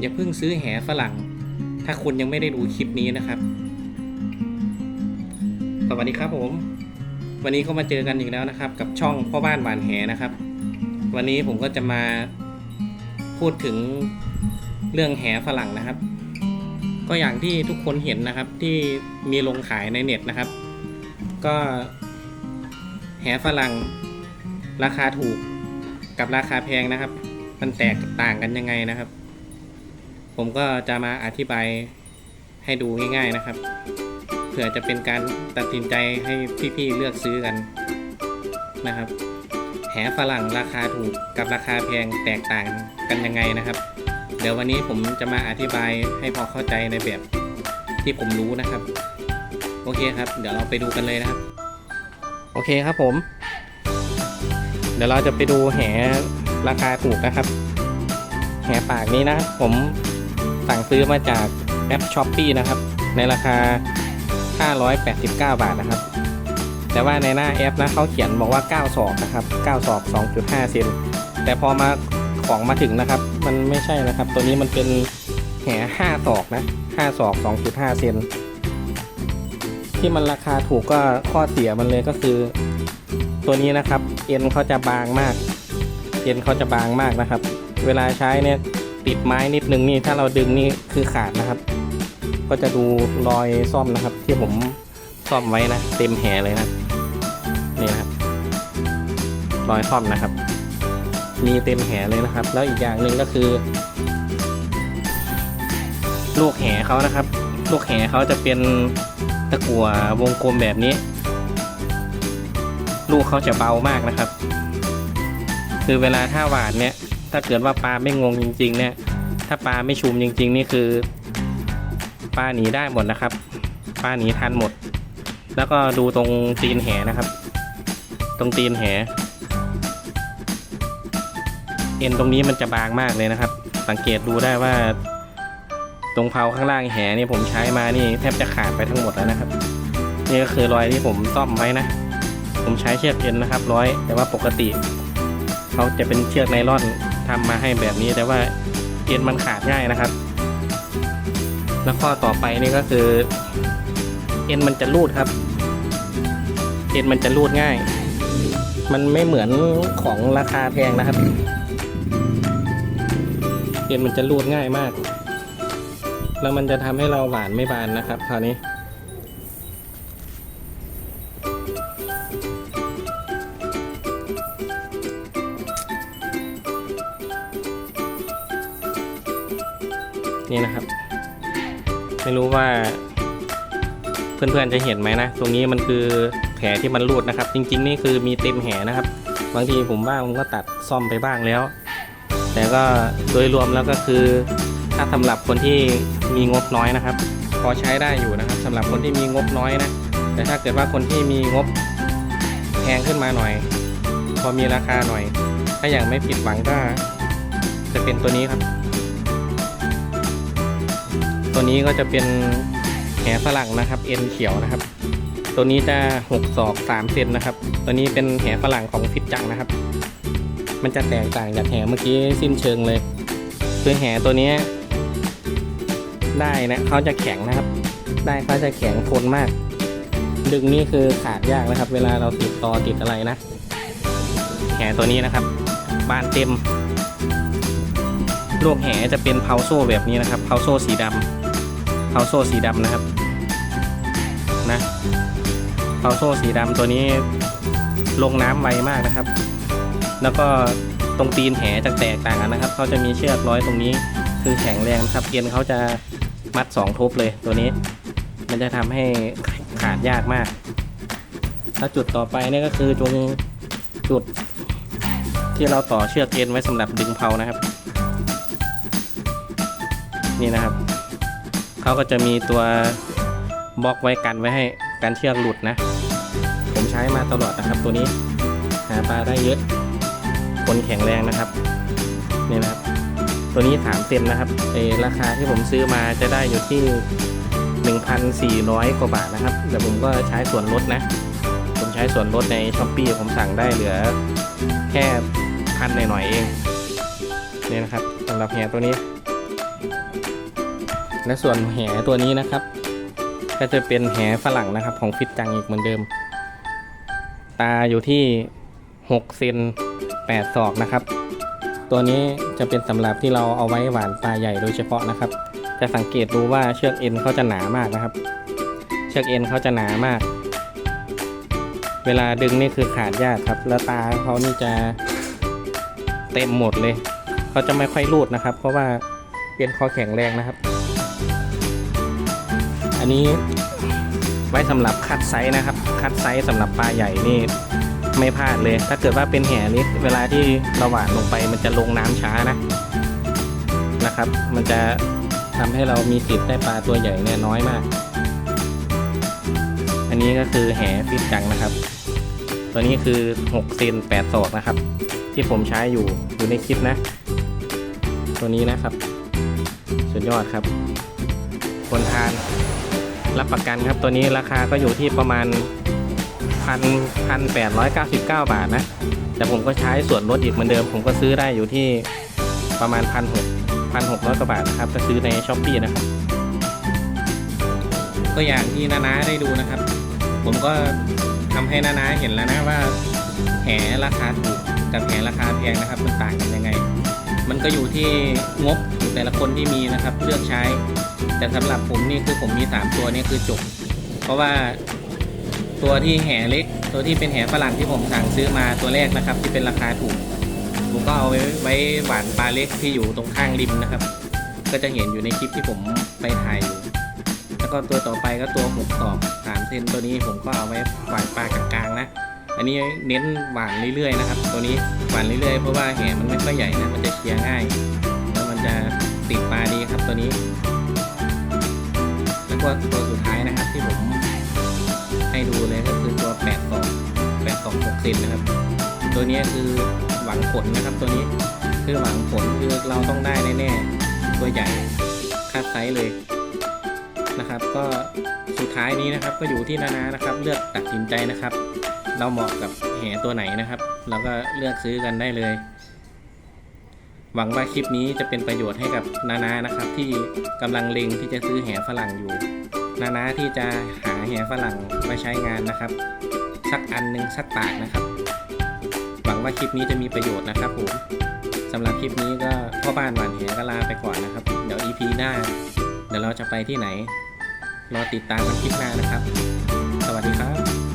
อย่าเพิ่งซื้อแหฝรั่ง ถ้าคุณยังไม่ได้ดูคลิปนี้นะครับ สวัสดีครับผม วันนี้ก็มาเจอกันอีกแล้วนะครับ กับช่องพ่อบ้านหวานแหนะครับ วันนี้ผมก็จะมาพูดถึงเรื่องแหฝรั่งนะครับ ก็อย่างที่ทุกคนเห็นนะครับที่มีลงขายในเน็ตนะครับ ก็แหฝรั่งราคาถูกกับราคาแพงนะครับ มันแตกต่างกันยังไงนะครับ ผมก็จะมาอธิบายให้ดูง่ายๆนะครับ เผื่อจะเป็นการตัดสินใจให้พี่ๆเลือกซื้อกันนะครับ แหฝรั่งราคาถูกกับราคาแพงแตกต่างกันยังไงนะครับ เดี๋ยววันนี้ผมจะมาอธิบายให้พอเข้าใจในแบบที่ผมรู้นะครับ โอเคครับ เดี๋ยวเราไปดูกันเลยนะครับ โอเคครับผม เดี๋ยวเราจะไปดูแหราคาถูกนะครับ แหปากนี้นะผม สั่งซื้อมาจากแอปช้อปปีนะครับ ในราคา 589 บาทนะครับ แต่ว่าในหน้าแอปนะเขาเขียนบอกว่า 9 ศอกนะครับ 9 ศอก 2.5 เซนแต่พอมาของมาถึงนะครับ มันไม่ใช่นะครับ ตัวนี้มันเป็นแห5ศอกนะ 5 ศอก 2.5 เซนที่มันราคาถูกก็ข้อเสียมันเลยก็คือ ตัวนี้นะครับ เอ็นเขาจะบางมาก เอ็นเขาจะบางมากนะครับ เวลาใช้เนี่ย ติดไม้นิดนึงนี่ถ้าเราดึงนี่คือขาดนะครับ ก็จะดูรอยซ่อมนะครับ ที่ผมซ่อมไว้นะเต็มแหเลยนะนี่นะครับรอยซ่อมนะครับ มีเต็มแหเลยนะครับ แล้วอีกอย่างหนึ่งก็คือ ลูกแหเขานะครับ ลูกแหเขาจะเป็นตะกั่ววงกลมแบบนี้ ลูกเขาจะเบามากนะครับ คือเวลาถ้าหวานเนี่ย ถ้าเกิดว่าปลาไม่งงจริง ๆ เนี่ย ถ้าปลาไม่ชุมจริง ๆ นี่คือ ปลาหนีได้หมดนะครับ ปลาหนีทันหมด แล้วก็ดูตรงตีนแหนะครับ ตรงตีนแห เอ็นตรงนี้มันจะบางมากเลยนะครับ สังเกตดูได้ว่า ตรงเพาข้างล่างแหนี่ผมใช้มานี่แทบจะขาดไปทั้งหมดแล้วนะครับนี่ก็คือรอยที่ผมซ่อมไว้นะ ผมใช้เชือกเอ็นนะครับร้อย แต่ว่าปกติ เขาจะเป็นเชือกไนล่อน ทำมาให้แบบนี้แต่ว่าเอ็นมันขาดง่ายนะครับ แล้วข้อต่อไปนี่ก็คือ เอ็นมันจะรูดครับ เอ็นมันจะรูดง่าย มันไม่เหมือนของราคาแพงนะครับ เอ็นมันจะรูดง่ายมาก แล้วมันจะทำให้เราหวานไม่บานนะครับคราวนี้ นี่นะครับ ไม่รู้ว่า เพื่อนๆจะเห็นไหมนะ ตรงนี้มันคือแผลที่มันรูดนะครับ จริง ๆ นี่คือมีเต็มแผลนะครับ บางทีผมว่าผมก็ตัดซ่อมไปบ้างแล้ว แต่ก็โดยรวมแล้วก็คือถ้าสำหรับคนที่มีงบน้อยนะครับ พอใช้ได้อยู่นะครับสำหรับคนที่มีงบน้อยนะ แต่ถ้าเกิดว่าคนที่มีงบแพงขึ้นมาหน่อย พอมีราคาหน่อย ถ้าอย่างไม่ผิดหวังก็จะเป็นตัวนี้ครับ ตัวนี้ก็จะเป็นแหฝรั่งนะครับ เอ็นเขียวนะครับ ตัวนี้จะ6ศอก3เซนนะครับ ตัวนี้เป็นแหฝรั่งของฟิตจังนะครับ มันจะแตกต่างจากแหเมื่อกี้สิ้นเชิงเลยคือแหตัวนี้ได้นะเขาจะแข็งนะครับ ได้เขาจะแข็งทนมาก ดึงนี่คือขาดยากนะครับ เวลาเราติดต่อติดอะไรนะแหตัวนี้นะครับ บานเต็ม ลูกแหจะเป็นเพาโซ่แบบนี้นะครับเพาโซ่สีดำเพาโซ่สีดำนะครับนะเพาโซ่สีดำตัวนี้ลงน้ำไวมากนะครับ แล้วก็ตรงตีนแหจะแตกต่างกันนะครับเขาจะมีเชือกร้อยตรงนี้คือแข็งแรงครับเอ็นเขาจะมัดสองทุบเลยตัวนี้ มันจะทำให้ขาดยากมาก แล้วจุดต่อไปนี่ก็คือตรงจุดที่เราต่อเชือกเอ็นไว้สำหรับดึงเพานะครับ นี่นะครับเขาก็จะมีตัวบล็อกไว้กันไว้ให้กันเชือกหลุดนะ ผมใช้มาตลอดนะครับ ตัวนี้หาปลาได้เยอะคนแข็งแรงนะครับนี่นะครับ ตัวนี้3เซนนะครับเอราคาที่ผมซื้อมาจะได้อยู่ที่ 1,400 กว่าบาทนะครับแต่ผมก็ใช้ส่วนลดนะ ผมใช้ส่วนลดในช้อปปีผมสั่งได้เหลือแค่พันหน่อยๆเองนี่นะครับสำหรับแฮตัวนี้ และส่วนแหตัวนี้นะครับ ก็จะเป็นแหฝรั่งนะครับ ของฟิตจังอีกเหมือนเดิม ตาอยู่ที่6เซน8ศอกนะครับ ตัวนี้จะเป็นสำหรับที่เราเอาไว้หวานปลาใหญ่โดยเฉพาะนะครับ จะสังเกตดูว่าเชือกเอ็นเขาจะหนามากนะครับ เชือกเอ็นเขาจะหนามาก เวลาดึงนี่คือขาดยากครับ แล้วตาเขานี่จะเต็มหมดเลย เขาจะไม่ค่อยรูดนะครับ เพราะว่าเป็นคอแข็งแรงนะครับ นนี้ไว้สำหรับคัดไซส์นะครับ คัดไซส์สำหรับปลาใหญ่นี่ไม่พลาดเลย ถ้าเกิดว่าเป็นแห่เล็กเวลาที่เราหวานลงไปมันจะลงน้ำช้านะนะครับ มันจะทำให้เรามีสิทธิ์ได้ปลาตัวใหญ่เนี่ยน้อยมาก อันนี้ก็คือแห่ฟิตจังนะครับ ตัวนี้คือ6เซน8ศอกนะครับ ที่ผมใช้อยู่อยู่ในคลิปนะ ตัวนี้นะครับ สุดยอดครับคนทาน รับประกันครับตัวนี้ราคาก็อยู่ที่ประมาณพันพันแปดร้อยเก้าสิบเก้าบาทนะ แต่ผมก็ใช้ส่วนลดอีกเหมือนเดิม ผมก็ซื้อได้อยู่ที่ประมาณพันหกพันหกร้อยกว่าบาทนะครับก็ซื้อในช้อปปี้นะครับก็อย่างที่นานาได้ดูนะครับ ผมก็ทำให้นานาเห็นแล้วนะว่าแหราคาถูกกับแหราคาแพงนะครับ มันต่างกันยังไง มันก็อยู่ที่งบของแต่ละคนที่มีนะครับเลือกใช้ แต่สำหรับผมนี่คือผมมี 3 ตัวนี่คือจบ เพราะว่าตัวที่แห่เล็ก ตัวที่เป็นแห่ฝรั่งที่ผมสั่งซื้อมาตัวแรกนะครับ ที่เป็นราคาถูก ผมก็เอาไว้ไว้หวานปลาเล็กที่อยู่ตรงข้างริมนะครับ ก็จะเห็นอยู่ในคลิปที่ผมไปถ่ายอยู่แล้วก็ตัวต่อไปก็ตัวหกศอกสามเซนตัวนี้ผมก็เอาไว้หวานปลากลางๆนะอันนี้เน้นหวานเรื่อยๆนะครับ ตัวนี้หวานเรื่อยๆเพราะว่าแห่มันไม่ค่อยใหญ่นะมันจะเคลียร์ง่าย แล้วมันจะติดปลาดีครับตัวนี้ แล้วตัวสุดท้ายนะครับที่ผมให้ดูเลยก็คือตัว8ศอก8ศอก6เซนนะครับ ตัวนี้คือหวังผลนะครับ ตัวนี้คือหวังผลคือเราต้องได้แน่ๆตัวใหญ่คาดไซส์เลยนะครับ ก็สุดท้ายนี้นะครับ ก็อยู่ที่นานานะครับ เลือกตัดสินใจนะครับ เราเหมาะกับแหตัวไหนนะครับ เราก็เลือกซื้อกันได้เลย หวังว่าคลิปนี้จะเป็นประโยชน์ให้กับนานานะครับ ที่กำลังเล็งที่จะซื้อแหฝรั่งอยู่ นานาที่จะหาแหฝรั่งมาใช้งานนะครับ สักอันหนึ่งสักปากนะครับ หวังว่าคลิปนี้จะมีประโยชน์นะครับผมสำหรับคลิปนี้ก็พ่อบ้านหวานแหก็ลาไปก่อนนะครับ เดี๋ยว EP หน้า เดี๋ยวเราจะไปที่ไหนรอติดตามกันคลิปหน้านะครับ สวัสดีครับ